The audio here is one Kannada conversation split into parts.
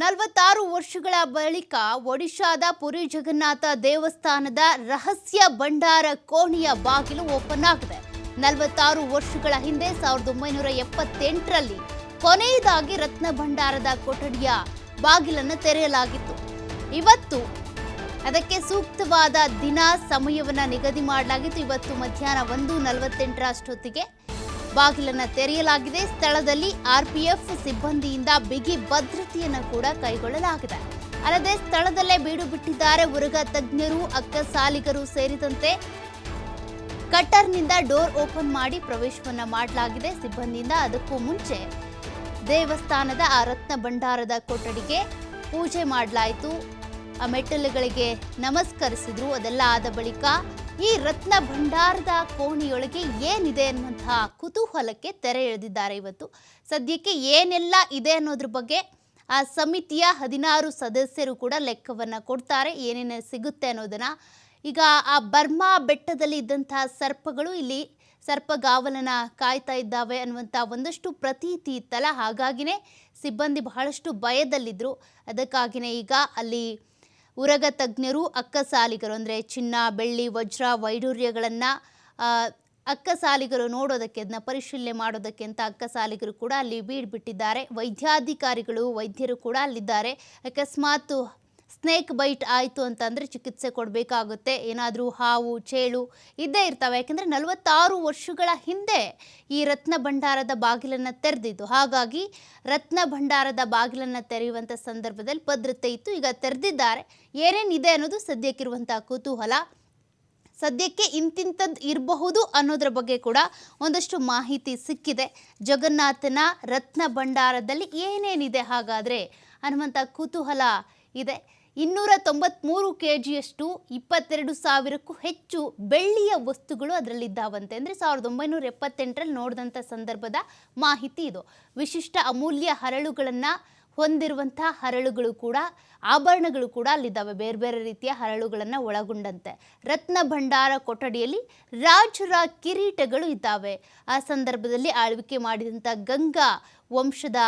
ನಲವತ್ತಾರು ವರ್ಷಗಳ ಬಳಿಕ ಒಡಿಶಾದ ಪುರಿ ಜಗನ್ನಾಥ ದೇವಸ್ಥಾನದ ರಹಸ್ಯ ಭಂಡಾರ ಕೋಣೆಯ ಬಾಗಿಲು ಓಪನ್ ಆಗಿದೆ. ನಲವತ್ತಾರು ವರ್ಷಗಳ ಹಿಂದೆ ಸಾವಿರದ ಒಂಬೈನೂರ ಎಪ್ಪತ್ತೆಂಟರಲ್ಲಿ ಕೊನೆಯದಾಗಿ ರತ್ನ ಭಂಡಾರದ ಕೊಠಡಿಯ ಬಾಗಿಲನ್ನು ತೆರೆಯಲಾಗಿತ್ತು. ಇವತ್ತು ಅದಕ್ಕೆ ಸೂಕ್ತವಾದ ದಿನ ಸಮಯವನ್ನು ನಿಗದಿ ಮಾಡಲಾಗಿತ್ತು. ಇವತ್ತು ಮಧ್ಯಾಹ್ನ ಒಂದು ನಲವತ್ತೆಂಟರ ಅಷ್ಟೊತ್ತಿಗೆ ಬಾಗಿಲನ್ನ ತೆರೆಯಲಾಗಿದೆ. ಸ್ಥಳದಲ್ಲಿ ಆರ್ಪಿಎಫ್ ಸಿಬ್ಬಂದಿಯಿಂದ ಬಿಗಿ ಭದ್ರತೆಯನ್ನು ಕೂಡ ಕೈಗೊಳ್ಳಲಾಗಿದೆ. ಅಲ್ಲದೆ ಸ್ಥಳದಲ್ಲೇ ಬೀಡು ಬಿಟ್ಟಿದ್ದಾರೆ ಉರಗ ತಜ್ಞರು ಅಕ್ಕ ಸಾಲಿಗರು ಸೇರಿದಂತೆ ಕಟ್ಟರ್ನಿಂದ ಡೋರ್ ಓಪನ್ ಮಾಡಿ ಪ್ರವೇಶವನ್ನು ಮಾಡಲಾಗಿದೆ ಸಿಬ್ಬಂದಿಯಿಂದ. ಅದಕ್ಕೂ ಮುಂಚೆ ದೇವಸ್ಥಾನದ ಆ ರತ್ನ ಭಂಡಾರದ ಕೊಠಡಿಗೆ ಪೂಜೆ ಮಾಡಲಾಯಿತು. ಆ ಮೆಟ್ಟಲುಗಳಿಗೆ ನಮಸ್ಕರಿಸಿದ್ರು. ಅದೆಲ್ಲ ಆದ ಬಳಿಕ ಈ ರತ್ನ ಭಂಡಾರದ ಕೋಣೆಯೊಳಗೆ ಏನಿದೆ ಅನ್ನುವಂತಹ ಕುತೂಹಲಕ್ಕೆ ತೆರೆ ಎಳೆದಿದ್ದಾರೆ ಇವತ್ತು. ಸದ್ಯಕ್ಕೆ ಏನೆಲ್ಲ ಇದೆ ಅನ್ನೋದ್ರ ಬಗ್ಗೆ ಆ ಸಮಿತಿಯ ಹದಿನಾರು ಸದಸ್ಯರು ಕೂಡ ಲೆಕ್ಕವನ್ನು ಕೊಡ್ತಾರೆ, ಏನೇನು ಸಿಗುತ್ತೆ ಅನ್ನೋದನ್ನ. ಈಗ ಆ ಬರ್ಮಾ ಬೆಟ್ಟದಲ್ಲಿ ಇದ್ದಂತಹ ಸರ್ಪಗಳು ಇಲ್ಲಿ ಸರ್ಪಗಾವಲನ ಕಾಯ್ತಾ ಇದ್ದಾವೆ ಅನ್ನುವಂಥ ಒಂದಷ್ಟು ಪ್ರತೀತಿ ಇತ್ತಲ್ಲ, ಹಾಗಾಗಿನೇ ಸಿಬ್ಬಂದಿ ಬಹಳಷ್ಟು ಭಯದಲ್ಲಿದ್ದರು ಅದಕ್ಕಾಗಿಯೇ ಈಗ ಅಲ್ಲಿ ಉರಗ ತಜ್ಞರು ಅಕ್ಕಸಾಲಿಗರು ಅಂದರೆ ಚಿನ್ನ, ಬೆಳ್ಳಿ, ವಜ್ರ ವೈಡೂರ್ಯಗಳನ್ನು ಅಕ್ಕಸಾಲಿಗರು ನೋಡೋದಕ್ಕೆ ಅದನ್ನ ಪರಿಶೀಲನೆ ಮಾಡೋದಕ್ಕೆ ಅಂತ ಅಕ್ಕಸಾಲಿಗರು ಕೂಡ ಅಲ್ಲಿ ಬೀಡ್ಬಿಟ್ಟಿದ್ದಾರೆ. ವೈದ್ಯಾಧಿಕಾರಿಗಳು, ವೈದ್ಯರು ಕೂಡ ಅಲ್ಲಿದ್ದಾರೆ. ಅಕಸ್ಮಾತ್ ಸ್ನೇಕ್ ಬೈಟ್ ಆಯಿತು ಅಂತಂದರೆ ಚಿಕಿತ್ಸೆ ಕೊಡಬೇಕಾಗುತ್ತೆ. ಏನಾದರೂ ಹಾವು, ಚೇಳು ಇದ್ದೇ ಇರ್ತವೆ. ಯಾಕೆಂದರೆ ನಲವತ್ತಾರು ವರ್ಷಗಳ ಹಿಂದೆ ಈ ರತ್ನ ಭಂಡಾರದ ಬಾಗಿಲನ್ನು ತೆರೆದಿದ್ದು. ಹಾಗಾಗಿ ರತ್ನ ಭಂಡಾರದ ಬಾಗಿಲನ್ನು ತೆರೆಯುವಂಥ ಸಂದರ್ಭದಲ್ಲಿ ಭದ್ರತೆ ಇತ್ತು. ಈಗ ತೆರೆದಿದ್ದಾರೆ. ಏನೇನಿದೆ ಅನ್ನೋದು ಸದ್ಯಕ್ಕಿರುವಂಥ ಕುತೂಹಲ. ಸದ್ಯಕ್ಕೆ ಇಂತಿಂಥದ್ದು ಇರಬಹುದು ಅನ್ನೋದ್ರ ಬಗ್ಗೆ ಕೂಡ ಒಂದಷ್ಟು ಮಾಹಿತಿ ಸಿಕ್ಕಿದೆ. ಜಗನ್ನಾಥನ ರತ್ನ ಭಂಡಾರದಲ್ಲಿ ಏನೇನಿದೆ ಹಾಗಾದರೆ ಅನ್ನುವಂಥ ಕುತೂಹಲ ಇದೆ. ಇನ್ನೂರ ತೊಂಬತ್ತ್ಮೂರು ಕೆ ಜಿಯಷ್ಟು ಇಪ್ಪತ್ತೆರಡು ಸಾವಿರಕ್ಕೂ ಹೆಚ್ಚು ಬೆಳ್ಳಿಯ ವಸ್ತುಗಳು ಅದರಲ್ಲಿದ್ದಾವಂತೆ. ಅಂದರೆ ಸಾವಿರದ ಒಂಬೈನೂರ ಎಪ್ಪತ್ತೆಂಟರಲ್ಲಿ ನೋಡಿದಂಥ ಸಂದರ್ಭದ ಮಾಹಿತಿ ಇದು. ವಿಶಿಷ್ಟ ಅಮೂಲ್ಯ ಹರಳುಗಳನ್ನು ಹೊಂದಿರುವಂಥ ಹರಳುಗಳು ಕೂಡ, ಆಭರಣಗಳು ಕೂಡ ಅಲ್ಲಿದ್ದಾವೆ. ಬೇರೆ ಬೇರೆ ರೀತಿಯ ಹರಳುಗಳನ್ನು ಒಳಗೊಂಡಂತೆ. ರತ್ನ ಭಂಡಾರ ಕೊಠಡಿಯಲ್ಲಿ ರಾಜರ ಕಿರೀಟಗಳು ಇದ್ದಾವೆ. ಆ ಸಂದರ್ಭದಲ್ಲಿ ಆಳ್ವಿಕೆ ಮಾಡಿದಂಥ ಗಂಗಾ ವಂಶದ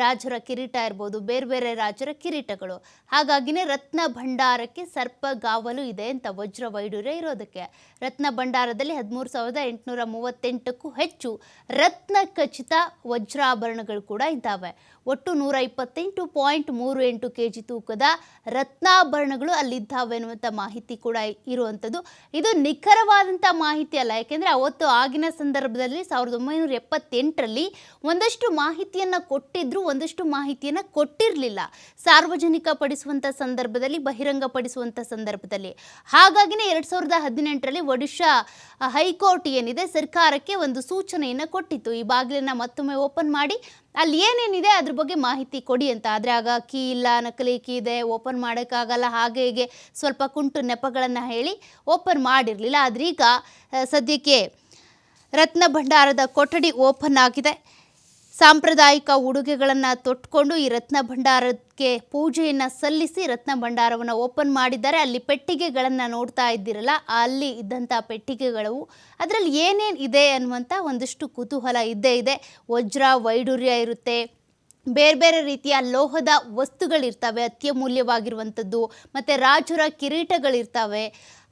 ರಾಜರ ಕಿರೀಟ ಇರ್ಬೋದು, ಬೇರೆ ಬೇರೆ ರಾಜರ ಕಿರೀಟಗಳು. ಹಾಗಾಗಿನೇ ರತ್ನ ಭಂಡಾರಕ್ಕೆ ಸರ್ಪಗಾವಲು ಇದೆ ಅಂತ ವಜ್ರ ವೈಡೂರ್ಯ ಇರೋದಕ್ಕೆ. ರತ್ನ ಭಂಡಾರದಲ್ಲಿ ಹದಿಮೂರು ಸಾವಿರದ ಎಂಟುನೂರ ಮೂವತ್ತೆಂಟಕ್ಕೂ ಹೆಚ್ಚು ರತ್ನ ಖಚಿತ ವಜ್ರಾಭರಣಗಳು ಕೂಡ ಇದ್ದಾವೆ. ಒಟ್ಟು ನೂರ ಇಪ್ಪತ್ತೆಂಟು ಪಾಯಿಂಟ್ ಮೂರು ಎಂಟು ಕೆ ಜಿ ತೂಕದ ರತ್ನಾಭರಣಗಳು ಅಲ್ಲಿದ್ದಾವೆ ಅನ್ನುವಂಥ ಮಾಹಿತಿ ಕೂಡ ಇರುವಂಥದ್ದು. ಇದು ನಿಖರವಾದಂಥ ಮಾಹಿತಿ ಅಲ್ಲ, ಯಾಕೆಂದರೆ ಅವತ್ತು ಆಗಿನ ಸಂದರ್ಭದಲ್ಲಿ ಸಾವಿರದ ಒಂಬೈನೂರ ಎಪ್ಪತ್ತೆಂಟರಲ್ಲಿ ಒಂದಷ್ಟು ಮಾಹಿತಿಯನ್ನು ಕೊಟ್ಟಿದ್ರು ಒಂದಷ್ಟು ಮಾಹಿತಿಯನ್ನು ಕೊಟ್ಟಿರಲಿಲ್ಲ. ಸಾರ್ವಜನಿಕ ಪಡಿಸುವಂಥ ಸಂದರ್ಭದಲ್ಲಿ ಬಹಿರಂಗಪಡಿಸುವಂಥ ಸಂದರ್ಭದಲ್ಲಿ. ಹಾಗಾಗಿನೇ ಎರಡು ಸಾವಿರದ ಹದಿನೆಂಟರಲ್ಲಿ ಒಡಿಶಾ ಹೈಕೋರ್ಟ್ ಏನಿದೆ, ಸರ್ಕಾರಕ್ಕೆ ಒಂದು ಸೂಚನೆಯನ್ನು ಕೊಟ್ಟಿತ್ತು. ಈ ಬಾಗಿಲನ್ನು ಮತ್ತೊಮ್ಮೆ ಓಪನ್ ಮಾಡಿ, ಅಲ್ಲಿ ಏನೇನಿದೆ ಅದ್ರ ಬಗ್ಗೆ ಮಾಹಿತಿ ಕೊಡಿ ಅಂತ. ಆದರೆ ಆಗ ಕೀ ಇಲ್ಲ ನಕಲಿ ಕೀ ಇದೆ, ಓಪನ್ ಮಾಡೋಕ್ಕಾಗಲ್ಲ, ಹಾಗೆ ಹೀಗೆ ಸ್ವಲ್ಪ ಕುಂಟು ನೆಪಗಳನ್ನು ಹೇಳಿ ಓಪನ್ ಮಾಡಿರಲಿಲ್ಲ. ಆದರೀಗ ಸದ್ಯಕ್ಕೆ ರತ್ನ ಭಂಡಾರದ ಕೊಠಡಿ ಓಪನ್ ಆಗಿದೆ. ಸಾಂಪ್ರದಾಯಿಕ ಉಡುಗೆಗಳನ್ನು ತೊಟ್ಕೊಂಡು ಈ ರತ್ನ ಭಂಡಾರಕ್ಕೆ ಪೂಜೆಯನ್ನು ಸಲ್ಲಿಸಿ ರತ್ನ ಭಂಡಾರವನ್ನು ಓಪನ್ ಮಾಡಿದ್ದಾರೆ. ಅಲ್ಲಿ ಪೆಟ್ಟಿಗೆಗಳನ್ನು ನೋಡ್ತಾ ಇದ್ದೀರಲ್ಲ, ಅಲ್ಲಿ ಇದ್ದಂಥ ಪೆಟ್ಟಿಗೆಗಳು. ಅದರಲ್ಲಿ ಏನೇನು ಇದೆ ಅನ್ನುವಂಥ ಒಂದಷ್ಟು ಕುತೂಹಲ ಇದ್ದೇ ಇದೆ. ವಜ್ರ ವೈಡೂರ್ಯ ಇರುತ್ತೆ. ಬೇರೆ ಬೇರೆ ರೀತಿಯ ಲೋಹದ ವಸ್ತುಗಳಿರ್ತವೆ, ಅತ್ಯಮೂಲ್ಯವಾಗಿರುವಂಥದ್ದು. ಮತ್ತು ರಾಜರ ಕಿರೀಟಗಳಿರ್ತವೆ.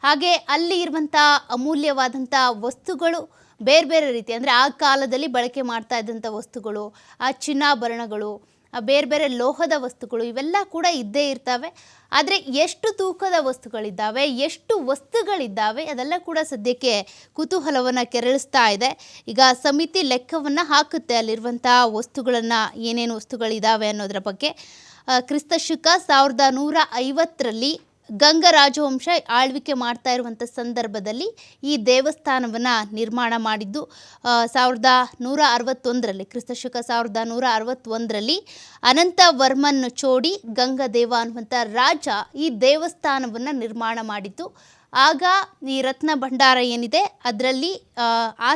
ಹಾಗೆ ಅಲ್ಲಿ ಇರುವಂಥ ಅಮೂಲ್ಯವಾದಂಥ ವಸ್ತುಗಳು ಬೇರೆ ಬೇರೆ ರೀತಿ ಅಂದರೆ ಆ ಕಾಲದಲ್ಲಿ ಬಳಕೆ ಮಾಡ್ತಾ ಇದ್ದಂಥ ವಸ್ತುಗಳು, ಆ ಚಿನ್ನಾಭರಣಗಳು, ಆ ಬೇರೆ ಬೇರೆ ಲೋಹದ ವಸ್ತುಗಳು ಇವೆಲ್ಲ ಕೂಡ ಇದ್ದೇ ಇರ್ತವೆ. ಆದರೆ ಎಷ್ಟು ತೂಕದ ವಸ್ತುಗಳಿದ್ದಾವೆ, ಎಷ್ಟು ವಸ್ತುಗಳಿದ್ದಾವೆ ಅದೆಲ್ಲ ಕೂಡ ಸದ್ಯಕ್ಕೆ ಕುತೂಹಲವನ್ನು ಕೆರಳಿಸ್ತಾ ಇದೆ. ಈಗ ಸಮಿತಿ ಲೆಕ್ಕವನ್ನು ಹಾಕುತ್ತೆ ಅಲ್ಲಿರುವಂಥ ವಸ್ತುಗಳನ್ನು, ಏನೇನು ವಸ್ತುಗಳಿದ್ದಾವೆ ಅನ್ನೋದರ ಬಗ್ಗೆ. ಕ್ರಿಸ್ತ ಶಕ ಸಾವಿರದ ನೂರ ಐವತ್ತರಲ್ಲಿ ಗಂಗ ರಾಜವಂಶ ಆಳ್ವಿಕೆ ಮಾಡ್ತಾ ಇರುವಂಥ ಸಂದರ್ಭದಲ್ಲಿ ಈ ದೇವಸ್ಥಾನವನ್ನು ನಿರ್ಮಾಣ ಮಾಡಿದ್ದು ಸಾವಿರದ ನೂರ ಅರವತ್ತೊಂದರಲ್ಲಿ, ಕ್ರಿಸ್ತಶಕ ಸಾವಿರದ ನೂರ ಅರವತ್ತೊಂದರಲ್ಲಿ ಅನಂತ ವರ್ಮನ್ ಚೋಡಿ ಗಂಗದೇವ ಅನ್ನುವಂಥ ರಾಜ ಈ ದೇವಸ್ಥಾನವನ್ನು ನಿರ್ಮಾಣ ಮಾಡಿದ್ದು. ಆಗ ಈ ರತ್ನ ಭಂಡಾರ ಏನಿದೆ ಅದರಲ್ಲಿ ಆ,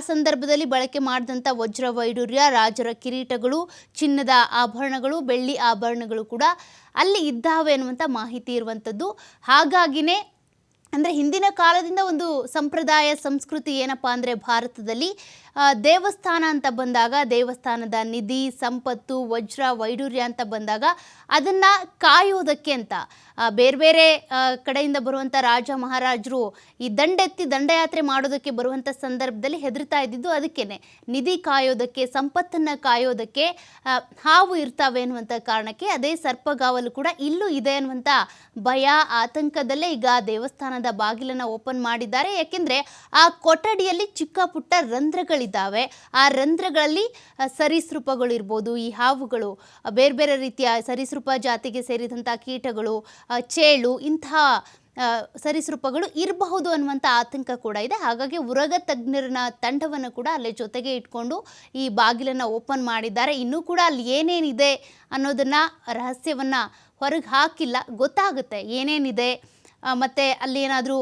ಸಂದರ್ಭದಲ್ಲಿ ಬಳಕೆ ಮಾಡಿದಂಥ ವಜ್ರ ವೈಡೂರ್ಯ ರಾಜರ ಕಿರೀಟಗಳು ಚಿನ್ನದ ಆಭರಣಗಳು ಬೆಳ್ಳಿ ಆಭರಣಗಳು ಕೂಡ ಅಲ್ಲಿ ಇದ್ದಾವೆ ಅನ್ನುವಂಥ ಮಾಹಿತಿ ಇರುವಂಥದ್ದು ಹಾಗಾಗಿನೇ ಅಂದರೆ ಹಿಂದಿನ ಕಾಲದಿಂದ ಒಂದು ಸಂಪ್ರದಾಯ ಸಂಸ್ಕೃತಿ ಏನಪ್ಪ ಅಂದರೆ ಭಾರತದಲ್ಲಿ ದೇವಸ್ಥಾನ ಅಂತ ಬಂದಾಗ, ದೇವಸ್ಥಾನದ ನಿಧಿ, ಸಂಪತ್ತು, ವಜ್ರ ವೈಡೂರ್ಯ ಅಂತ ಬಂದಾಗ ಅದನ್ನು ಕಾಯೋದಕ್ಕೆ ಅಂತ. ಬೇರೆ ಬೇರೆ ಕಡೆಯಿಂದ ಬರುವಂಥ ರಾಜ ಮಹಾರಾಜರು ಈ ದಂಡೆತ್ತಿ ದಂಡಯಾತ್ರೆ ಮಾಡೋದಕ್ಕೆ ಬರುವಂಥ ಸಂದರ್ಭದಲ್ಲಿ ಹೆದರ್ತಾ ಇದ್ದಿದ್ದು ಅದಕ್ಕೇನೆ. ನಿಧಿ ಕಾಯೋದಕ್ಕೆ, ಸಂಪತ್ತನ್ನು ಕಾಯೋದಕ್ಕೆ ಹಾವು ಇರ್ತಾವೆ ಅನ್ನುವಂಥ ಕಾರಣಕ್ಕೆ ಅದೇ ಸರ್ಪಗಾವಲು ಕೂಡ ಇಲ್ಲೂ ಇದೆ ಅನ್ನುವಂಥ ಭಯ, ಆತಂಕದಲ್ಲೇ ಈಗ ದೇವಸ್ಥಾನದ ಬಾಗಿಲನ್ನು ಓಪನ್ ಮಾಡಿದ್ದಾರೆ. ಯಾಕೆಂದರೆ ಆ ಕೊಠಡಿಯಲ್ಲಿ ಚಿಕ್ಕ ಪುಟ್ಟ ರಂಧ್ರಗಳಿದ್ದಾವೆ ಆ ರಂಧ್ರಗಳಲ್ಲಿ ಸರೀಸೃಪಗಳು ಇರ್ಬೋದು ಈ ಹಾವುಗಳು ಬೇರೆ ಬೇರೆ ರೀತಿಯ ಸರೀಸೃಪ ಜಾತಿಗೆ ಸೇರಿದಂಥ ಕೀಟಗಳು ಚೇಳು ಇಂತಹ ಸರಿಸೃಪಗಳು ಇರಬಹುದು ಅನ್ನುವಂಥ ಆತಂಕ ಕೂಡ ಇದೆ. ಹಾಗಾಗಿ ಉರಗ ತಜ್ಞರನ್ನ ತಂಡವನ್ನು ಕೂಡ ಅಲ್ಲಿ ಜೊತೆಗೆ ಇಟ್ಕೊಂಡು ಈ ಬಾಗಿಲನ್ನು ಓಪನ್ ಮಾಡಿದ್ದಾರೆ. ಇನ್ನೂ ಕೂಡ ಅಲ್ಲಿ ಏನೇನಿದೆ ಅನ್ನೋದನ್ನು ರಹಸ್ಯವನ್ನು ಹೊರಗೆ ಹಾಕಿಲ್ಲ. ಗೊತ್ತಾಗುತ್ತೆ ಏನೇನಿದೆ. ಮತ್ತೆ ಅಲ್ಲಿ ಏನಾದರೂ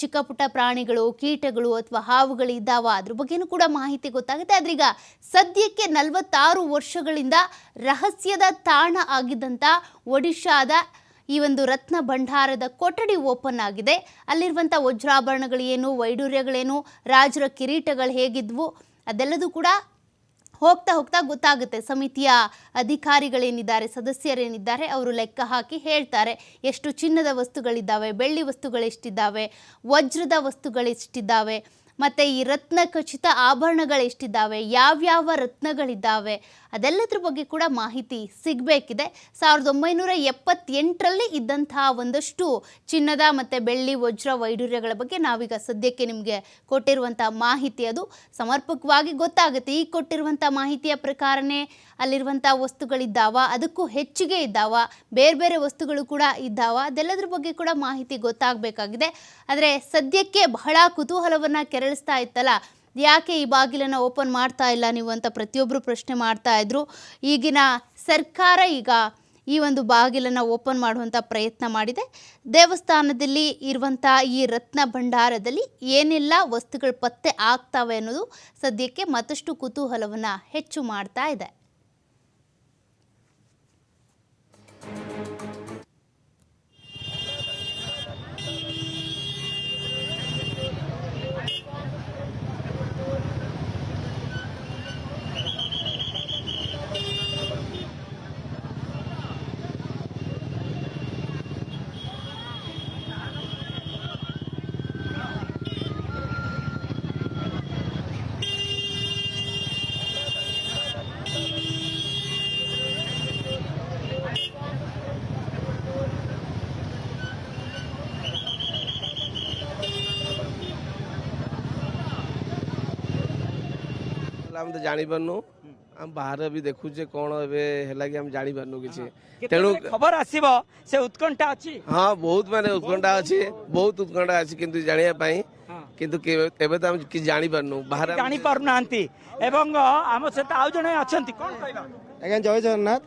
ಚಿಕ್ಕ ಪುಟ್ಟ ಪ್ರಾಣಿಗಳು, ಕೀಟಗಳು ಅಥವಾ ಹಾವುಗಳು ಇದ್ದಾವ, ಅದ್ರ ಬಗ್ಗೆನೂ ಕೂಡ ಮಾಹಿತಿ ಗೊತ್ತಾಗುತ್ತೆ. ಆದ್ರೆ ಈಗ ಸದ್ಯಕ್ಕೆ ನಲವತ್ತಾರು ವರ್ಷಗಳಿಂದ ರಹಸ್ಯದ ತಾಣ ಆಗಿದ್ದಂಥ ಒಡಿಶಾದ ಈ ಒಂದು ರತ್ನ ಭಂಡಾರದ ಕೊಠಡಿ ಓಪನ್ ಆಗಿದೆ. ಅಲ್ಲಿರುವಂಥ ವಜ್ರಾಭರಣಗಳೇನು ವೈಡೂರ್ಯಗಳೇನು ರಾಜರ ಕಿರೀಟಗಳು ಹೇಗಿದ್ವು, ಅದೆಲ್ಲದೂ ಕೂಡ ಹೋಗ್ತಾ ಹೋಗ್ತಾ ಗೊತ್ತಾಗುತ್ತೆ. ಸಮಿತಿಯ ಅಧಿಕಾರಿಗಳೇನಿದ್ದಾರೆ, ಸದಸ್ಯರೇನಿದ್ದಾರೆ, ಅವರು ಲೆಕ್ಕ ಹಾಕಿ ಹೇಳ್ತಾರೆ. ಎಷ್ಟು ಚಿನ್ನದ ವಸ್ತುಗಳಿದ್ದಾವೆ, ಬೆಳ್ಳಿ ವಸ್ತುಗಳೆಷ್ಟಿದ್ದಾವೆ, ವಜ್ರದ ವಸ್ತುಗಳೆಷ್ಟಿದ್ದಾವೆ, ಮತ್ತು ಈ ರತ್ನ ಖಚಿತ ಆಭರಣಗಳೆಷ್ಟಿದ್ದಾವೆ, ಯಾವ್ಯಾವ ರತ್ನಗಳಿದ್ದಾವೆ ಅದೆಲ್ಲದ್ರ ಬಗ್ಗೆ ಕೂಡ ಮಾಹಿತಿ ಸಿಗಬೇಕಿದೆ. ಸಾವಿರದ ಒಂಬೈನೂರ ಎಪ್ಪತ್ತೆಂಟರಲ್ಲಿ ಇದ್ದಂತಹ ಒಂದಷ್ಟು ಚಿನ್ನದ ಮತ್ತು ಬೆಳ್ಳಿ ವಜ್ರ ವೈಡೂರ್ಯಗಳ ಬಗ್ಗೆ ನಾವೀಗ ಸದ್ಯಕ್ಕೆ ನಿಮಗೆ ಕೊಟ್ಟಿರುವಂಥ ಮಾಹಿತಿ ಅದು. ಸಮರ್ಪಕವಾಗಿ ಗೊತ್ತಾಗುತ್ತೆ, ಈಗ ಕೊಟ್ಟಿರುವಂಥ ಮಾಹಿತಿಯ ಪ್ರಕಾರನೇ ಅಲ್ಲಿರುವಂಥ ವಸ್ತುಗಳಿದ್ದಾವ, ಅದಕ್ಕೂ ಹೆಚ್ಚಿಗೆ ಇದ್ದಾವ, ಬೇರೆ ಬೇರೆ ವಸ್ತುಗಳು ಕೂಡ ಇದ್ದಾವ, ಅದೆಲ್ಲದ್ರ ಬಗ್ಗೆ ಕೂಡ ಮಾಹಿತಿ ಗೊತ್ತಾಗಬೇಕಾಗಿದೆ. ಆದರೆ ಸದ್ಯಕ್ಕೆ ಬಹಳ ಕುತೂಹಲವನ್ನು ಕೆರಳಿಸ್ತಾ ಇತ್ತಲ್ಲ ಯಾಕೆ ಈ ಬಾಗಿಲನ್ನು ಓಪನ್ ಮಾಡ್ತಾ ಇಲ್ಲ ನೀವು ಅಂತ ಪ್ರತಿಯೊಬ್ಬರು ಪ್ರಶ್ನೆ ಮಾಡ್ತಾ ಇದ್ರು. ಈಗಿನ ಸರ್ಕಾರ ಈಗ ಈ ಒಂದು ಬಾಗಿಲನ್ನು ಓಪನ್ ಮಾಡುವಂಥ ಪ್ರಯತ್ನ ಮಾಡಿದೆ. ದೇವಸ್ಥಾನದಲ್ಲಿ ಇರುವಂಥ ಈ ರತ್ನ ಭಂಡಾರದಲ್ಲಿ ಏನೆಲ್ಲ ವಸ್ತುಗಳು ಪತ್ತೆ ಆಗ್ತವೆ ಅನ್ನೋದು ಸದ್ಯಕ್ಕೆ ಮತ್ತಷ್ಟು ಕುತೂಹಲವನ್ನು ಹೆಚ್ಚು ಮಾಡ್ತಾ ಇದೆ. ଆମେ ତ ଜାଣିପାରୁନୁ ଆମେ ବାହାରେ ବି ଦେଖୁଛେ କ'ଣ ଏବେ ହେଲା କି ଆମେ ଜାଣିପାରୁନୁ କିଛି ତେଣୁ ତେଣୁ ଖବର ଆସିବ ସେ ଉତ୍କଣ୍ଠା ଅଛି ହଁ ବହୁତ ମାନେ ଉତ୍କଣ୍ଠା ଅଛି ବହୁତ ଉତ୍କଣ୍ଠା ଅଛି କିନ୍ତୁ ଜାଣିବା ପାଇଁ ହଁ। କିନ୍ତୁ କେବେ- ଏବେ ତ ଆମେ କିଛି ଜାଣିପାରୁନୁ ବାହାରେ ଆମେ- ଜାଣି ପାରୁନାହାନ୍ତି ଏବଂ ଆମ ସହିତ ଆଉ ଜଣେ ଅଛନ୍ତି କଣ କହିବା ଆଜ୍ଞା ଜୟ ଜଗନ୍ନାଥ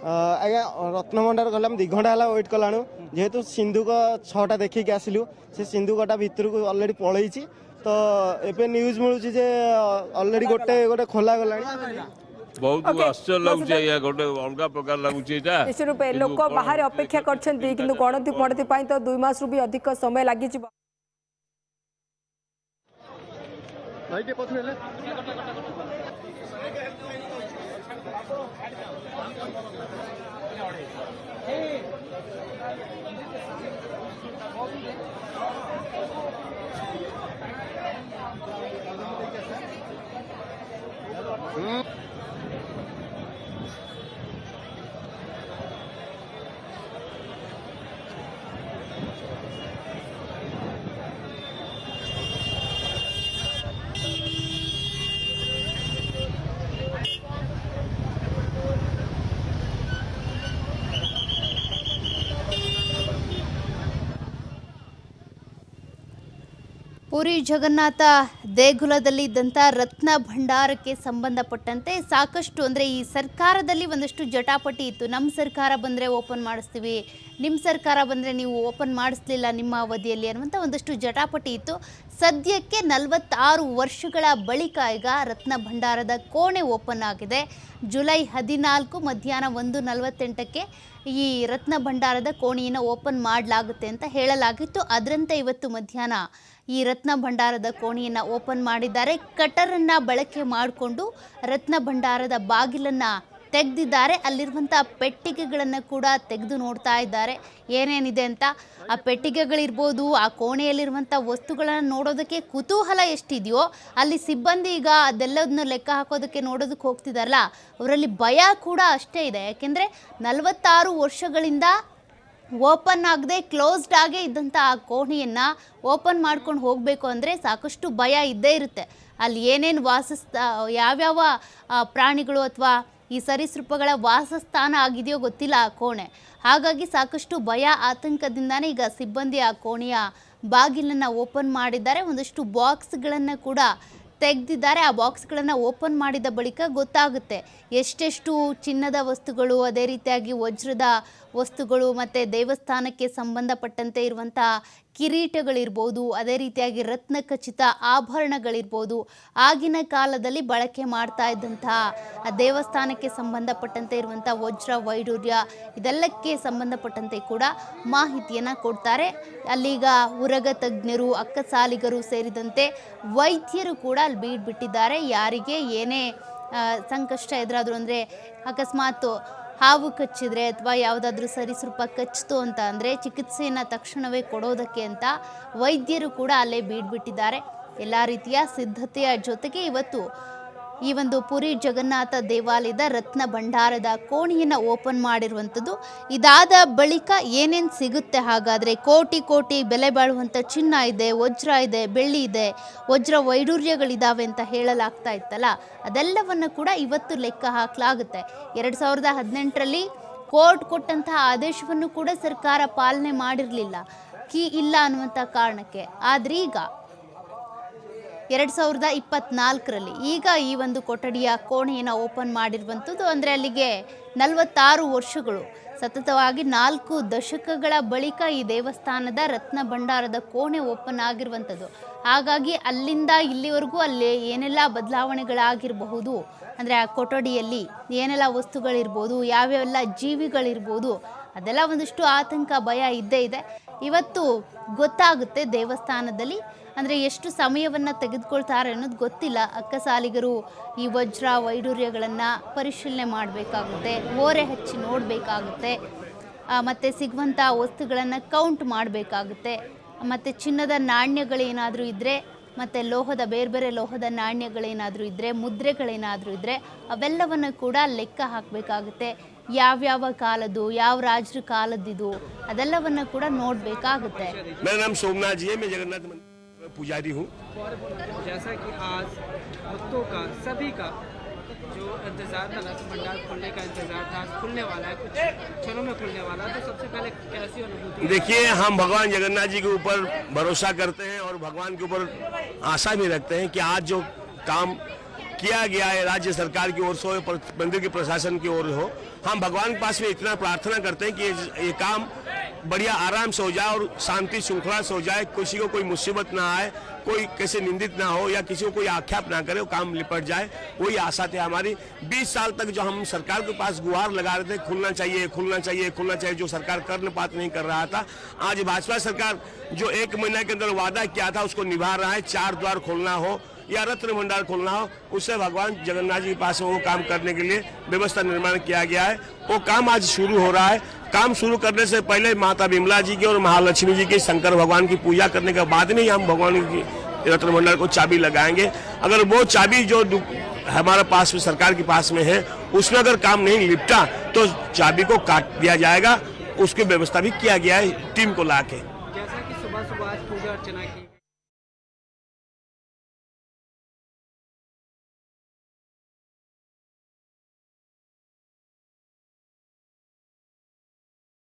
ଅ, ଆଜ୍ଞା ରତ୍ନଭଣ୍ଡାର ଗଲେ ଆମେ ଦି ଘଣ୍ଟା ହେଲା ୱେଟ୍ କଲାଣୁ ଯେହେତୁ ସିନ୍ଧୁକ ଛଅଟା ଦେଖିକି ଆସିଲୁ ସେ ସିନ୍ଧୁକଟା ଭିତରକୁ ଅଲରେଡି ପଳେଇଛି ତ ଏବେ ନ୍ୟୁଜ୍ ମିଳୁଛି ଯେ ଅଲରେଡି ଗୋଟେ ଗୋଟେ ଖୋଲା ଗଲାଣି ବହୁତ Okay. ଆଶ୍ଚର୍ଯ୍ୟ ଲାଗୁଛି ଆଜ୍ଞା ଗୋଟେ ଅଲଗା ପ୍ରକାର ଲାଗୁଛି ଏଇଟା ନିଶ୍ଚିତ ରୂପେ କିନ୍ତୁ ଲୋକ କଣ ବାହାରେ ଅପେକ୍ଷା କରିଛନ୍ତି କିନ୍ତୁ ଗଣତି ଫଣତି ପାଇଁ ତ ଦୁଇ ମାସରୁ ବି ଅଧିକ ସମୟ ଲାଗିଯିବ 嗯。ಪುರಿ ಜಗನ್ನಾಥ ದೇಗುಲದಲ್ಲಿ ಇದ್ದಂಥ ರತ್ನ ಭಂಡಾರಕ್ಕೆ ಸಂಬಂಧಪಟ್ಟಂತೆ ಸಾಕಷ್ಟು ಅಂದರೆ ಈ ಸರ್ಕಾರದಲ್ಲಿ ಒಂದಷ್ಟು ಜಟಾಪಟಿ ಇತ್ತು. ನಮ್ಮ ಸರ್ಕಾರ ಬಂದರೆ ಓಪನ್ ಮಾಡಿಸ್ತೀವಿ. ನಿಮ್ಮ ಸರ್ಕಾರ ಬಂದರೆ ನೀವು ಓಪನ್ ಮಾಡಿಸ್ಲಿಲ್ಲ ನಿಮ್ಮ ಅವಧಿಯಲ್ಲಿ ಅನ್ನುವಂಥ ಒಂದಷ್ಟು ಜಟಾಪಟಿ ಇತ್ತು. ಸದ್ಯಕ್ಕೆ ನಲವತ್ತಾರು ವರ್ಷಗಳ ಬಳಿಕ ಈಗ ರತ್ನ ಭಂಡಾರದ ಕೋಣೆ ಓಪನ್ ಆಗಿದೆ. ಜುಲೈ ಹದಿನಾಲ್ಕು ಮಧ್ಯಾಹ್ನ ಒಂದು ನಲವತ್ತೆಂಟಕ್ಕೆ ಈ ರತ್ನ ಭಂಡಾರದ ಕೋಣೆಯನ್ನು ಓಪನ್ ಮಾಡಲಾಗುತ್ತೆ ಅಂತ ಹೇಳಲಾಗಿತ್ತು. ಅದರಂತೆ ಇವತ್ತು ಮಧ್ಯಾಹ್ನ ಈ ರತ್ನ ಭಂಡಾರದ ಕೋಣೆಯನ್ನು ಓಪನ್ ಮಾಡಿದ್ದಾರೆ. ಕಟರನ್ನು ಬಳಕೆ ಮಾಡಿಕೊಂಡು ರತ್ನ ಭಂಡಾರದ ಬಾಗಿಲನ್ನು ತೆಗೆದಿದ್ದಾರೆ. ಅಲ್ಲಿರುವಂಥ ಪೆಟ್ಟಿಗೆಗಳನ್ನು ಕೂಡ ತೆಗೆದು ನೋಡ್ತಾ ಇದ್ದಾರೆ. ಏನೇನಿದೆ ಅಂತ? ಆ ಪೆಟ್ಟಿಗೆಗಳಿರ್ಬೋದು, ಆ ಕೋಣೆಯಲ್ಲಿರುವಂಥ ವಸ್ತುಗಳನ್ನು ನೋಡೋದಕ್ಕೆ ಕುತೂಹಲ ಎಷ್ಟಿದೆಯೋ, ಅಲ್ಲಿ ಸಿಬ್ಬಂದಿ ಈಗ ಅದೆಲ್ಲದನ್ನ ಲೆಕ್ಕ ಹಾಕೋದಕ್ಕೆ ನೋಡೋದಕ್ಕೆ ಹೋಗ್ತಿದಾರಲ್ಲ, ಅವರಲ್ಲಿ ಭಯ ಕೂಡ ಅಷ್ಟೇ ಇದೆ. ಯಾಕೆಂದರೆ ನಲವತ್ತಾರು ವರ್ಷಗಳಿಂದ ಓಪನ್ ಆಗದೆ ಕ್ಲೋಸ್ಡ್ ಆಗೇ ಇದ್ದಂಥ ಆ ಕೋಣೆಯನ್ನು ಓಪನ್ ಮಾಡ್ಕೊಂಡು ಹೋಗಬೇಕು ಅಂದರೆ ಸಾಕಷ್ಟು ಭಯ ಇದ್ದೇ ಇರುತ್ತೆ. ಅಲ್ಲಿ ಏನೇನು ವಾಸಿಸ್ತಾ, ಯಾವ್ಯಾವ ಪ್ರಾಣಿಗಳು ಅಥವಾ ಈ ಸರೀಸೃಪಗಳ ವಾಸಸ್ಥಾನ ಆಗಿದೆಯೋ ಗೊತ್ತಿಲ್ಲ ಆ ಕೋಣೆ. ಹಾಗಾಗಿ ಸಾಕಷ್ಟು ಭಯ ಆತಂಕದಿಂದಾನೇ ಈಗ ಸಿಬ್ಬಂದಿ ಆ ಕೋಣೆಯ ಬಾಗಿಲನ್ನು ಓಪನ್ ಮಾಡಿದ್ದಾರೆ. ಒಂದಷ್ಟು ಬಾಕ್ಸ್ಗಳನ್ನು ಕೂಡ ತೆಗೆದಿದ್ದಾರೆ. ಆ ಬಾಕ್ಸ್ಗಳನ್ನು ಓಪನ್ ಮಾಡಿದ ಬಳಿಕ ಗೊತ್ತಾಗುತ್ತೆ ಎಷ್ಟೆಷ್ಟು ಚಿನ್ನದ ವಸ್ತುಗಳು, ಅದೇ ರೀತಿಯಾಗಿ ವಜ್ರದ ವಸ್ತುಗಳು ಮತ್ತು ದೇವಸ್ಥಾನಕ್ಕೆ ಸಂಬಂಧಪಟ್ಟಂತೆ ಇರುವಂಥ ಕಿರೀಟಗಳಿರ್ಬೋದು, ಅದೇ ರೀತಿಯಾಗಿ ರತ್ನ ಖಚಿತ ಆಭರಣಗಳಿರ್ಬೋದು, ಆಗಿನ ಕಾಲದಲ್ಲಿ ಬಳಕೆ ಮಾಡ್ತಾ ಇದ್ದಂತಹ ದೇವಸ್ಥಾನಕ್ಕೆ ಸಂಬಂಧಪಟ್ಟಂತೆ ಇರುವಂಥ ವಜ್ರ ವೈಡೂರ್ಯ ಇದೆಲ್ಲಕ್ಕೆ ಸಂಬಂಧಪಟ್ಟಂತೆ ಕೂಡ ಮಾಹಿತಿಯನ್ನು ಕೊಡ್ತಾರೆ. ಅಲ್ಲಿಗ ಉರಗ ತಜ್ಞರು, ಅಕ್ಕಸಾಲಿಗರು ಸೇರಿದಂತೆ ವೈದ್ಯರು ಕೂಡ ಅಲ್ಲಿ ಬೀಡ್ಬಿಟ್ಟಿದ್ದಾರೆ. ಯಾರಿಗೆ ಏನೇ ಸಂಕಷ್ಟ ಎದುರಾದ್ರು ಅಂದರೆ ಅಕಸ್ಮಾತ್ ಹಾವು ಕಚ್ಚಿದ್ರೆ ಅಥವಾ ಯಾವುದಾದ್ರೂ ಸರಿಸೃಪ ಕಚ್ಚಿತು ಅಂತ ಅಂದರೆ ಚಿಕಿತ್ಸೆಯನ್ನು ತಕ್ಷಣವೇ ಕೊಡೋದಕ್ಕೆ ಅಂತ ವೈದ್ಯರು ಕೂಡ ಅಲ್ಲೇ ಬೀಡ್ಬಿಟ್ಟಿದ್ದಾರೆ. ಎಲ್ಲ ರೀತಿಯ ಸಿದ್ಧತೆಯ ಜೊತೆಗೆ ಇವತ್ತು ಈ ಒಂದು ಪುರಿ ಜಗನ್ನಾಥ ದೇವಾಲಯದ ರತ್ನ ಭಂಡಾರದ ಕೋಣೆಯನ್ನು ಓಪನ್ ಮಾಡಿರುವಂಥದ್ದು. ಇದಾದ ಬಳಿಕ ಏನೇನು ಸಿಗುತ್ತೆ? ಹಾಗಾದರೆ ಕೋಟಿ ಕೋಟಿ ಬೆಲೆ ಬಾಳುವಂಥ ಚಿನ್ನ ಇದೆ, ವಜ್ರ ಇದೆ, ಬೆಳ್ಳಿ ಇದೆ, ವಜ್ರ ವೈಡೂರ್ಯಗಳಿದ್ದಾವೆ ಅಂತ ಹೇಳಲಾಗ್ತಾ ಇತ್ತಲ್ಲ? ಅದೆಲ್ಲವನ್ನು ಕೂಡ ಇವತ್ತು ಲೆಕ್ಕ ಹಾಕಲಾಗುತ್ತೆ. ಎರಡು ಸಾವಿರದ ಹದಿನೆಂಟರಲ್ಲಿ ಕೋರ್ಟ್ ಕೊಟ್ಟಂತಹ ಆದೇಶವನ್ನು ಕೂಡ ಸರ್ಕಾರ ಪಾಲನೆ ಮಾಡಿರಲಿಲ್ಲ. ಕೀ ಇಲ್ಲ ಅನ್ನುವಂಥ ಕಾರಣಕ್ಕೆ. ಆದ್ರೀಗ ಎರಡು ಸಾವಿರದ ಇಪ್ಪತ್ನಾಲ್ಕರಲ್ಲಿ ಈಗ ಈ ಒಂದು ಕೊಠಡಿಯ ಕೋಣೆಯನ್ನು ಓಪನ್ ಮಾಡಿರುವಂಥದ್ದು. ಅಂದರೆ ಅಲ್ಲಿಗೆ ನಲವತ್ತಾರು ವರ್ಷಗಳು, ಸತತವಾಗಿ ನಾಲ್ಕು ದಶಕಗಳ ಬಳಿಕ ಈ ದೇವಸ್ಥಾನದ ರತ್ನ ಭಂಡಾರದ ಕೋಣೆ ಓಪನ್ ಆಗಿರುವಂಥದ್ದು. ಹಾಗಾಗಿ ಅಲ್ಲಿಂದ ಇಲ್ಲಿವರೆಗೂ ಅಲ್ಲಿ ಏನೆಲ್ಲ ಬದಲಾವಣೆಗಳಾಗಿರಬಹುದು, ಅಂದರೆ ಆ ಕೊಠಡಿಯಲ್ಲಿ ಏನೆಲ್ಲ ವಸ್ತುಗಳಿರ್ಬೋದು, ಯಾವ್ಯಾವೆಲ್ಲ ಜೀವಿಗಳಿರ್ಬೋದು, ಅದೆಲ್ಲ ಒಂದಿಷ್ಟು ಆತಂಕ ಭಯ ಇದ್ದೇ ಇದೆ. ಇವತ್ತು ಗೊತ್ತಾಗುತ್ತೆ ದೇವಸ್ಥಾನದಲ್ಲಿ ಅಂದರೆ ಎಷ್ಟು ಸಮಯವನ್ನು ತೆಗೆದುಕೊಳ್ತಾರೆ ಅನ್ನೋದು ಗೊತ್ತಿಲ್ಲ. ಅಕ್ಕಸಾಲಿಗರು ಈ ವಜ್ರ ವೈಡೂರ್ಯಗಳನ್ನು ಪರಿಶೀಲನೆ ಮಾಡಬೇಕಾಗುತ್ತೆ, ಓರೆ ಹಚ್ಚಿ ನೋಡಬೇಕಾಗುತ್ತೆ ಮತ್ತು ಸಿಗುವಂಥ ವಸ್ತುಗಳನ್ನು ಕೌಂಟ್ ಮಾಡಬೇಕಾಗುತ್ತೆ, ಮತ್ತು ಚಿನ್ನದ ನಾಣ್ಯಗಳೇನಾದರೂ ಇದ್ದರೆ ಮತ್ತು ಲೋಹದ ಬೇರೆ ಬೇರೆ ಲೋಹದ ನಾಣ್ಯಗಳೇನಾದರೂ ಇದ್ದರೆ ಮುದ್ರೆಗಳೇನಾದರೂ ಇದ್ದರೆ ಅವೆಲ್ಲವನ್ನು ಕೂಡ ಲೆಕ್ಕ ಹಾಕಬೇಕಾಗುತ್ತೆ. ಯಾವ್ಯಾವ ಕಾಲದ್ದು, ಯಾವ ರಾಜರ ಕಾಲದ್ದಿದು, ಅದೆಲ್ಲವನ್ನು ಕೂಡ ನೋಡಬೇಕಾಗುತ್ತೆ. पुजारी हूँ। जैसा कि आज भक्तों का सभी का जो इंतज़ार था रस भंडार खुलने का इंतज़ार था खुलने वाला है कुछ क्षणों में खुलने वाला है। तो सबसे पहले कैसी अनुभूति देखिए हम भगवान जगन्नाथ जी के ऊपर भरोसा करते हैं और भगवान के ऊपर आशा भी रखते हैं कि आज जो काम किया गया है राज्य सरकार की ओर से हो मंदिर के प्रशासन की ओर हो हम भगवान के पास में इतना प्रार्थना करते हैं कि ये काम बढ़िया आराम से हो जाए और शांति श्रृंखला से हो जाए, किसी को कोई मुसीबत ना आए, कोई कैसे निंदित ना हो या किसी को कोई आख्याप ना करे, वो काम निपट जाए, वही आशा थी हमारी। 20 साल तक जो हम सरकार के पास गुहार लगा रहे थे, खुलना चाहिए खुलना चाहिए खुलना चाहिए, जो सरकार कर पात नहीं कर रहा था, आज भाजपा सरकार जो एक महीना के अंदर वादा किया था, उसको निभा रहा है, चार द्वार खोलना हो या रत्न भंडार खोलना हो, उससे भगवान जगन्नाथ जी के पास वो काम करने के लिए व्यवस्था निर्माण किया गया है। वो काम आज शुरू हो रहा है। काम शुरू करने से पहले माता विमला जी की और महालक्ष्मी जी की, शंकर भगवान की पूजा करने के बाद में हम भगवान की रत्न भंडार को चाबी लगाएँगे। अगर वो चाबी जो हमारे पास में, सरकार के पास में है, उसमें अगर काम नहीं निपटा तो चाबी को काट दिया जाएगा। उसकी व्यवस्था भी किया गया है, टीम को ला के जैसा कि सुबह सुबह आज पूजा अर्चना की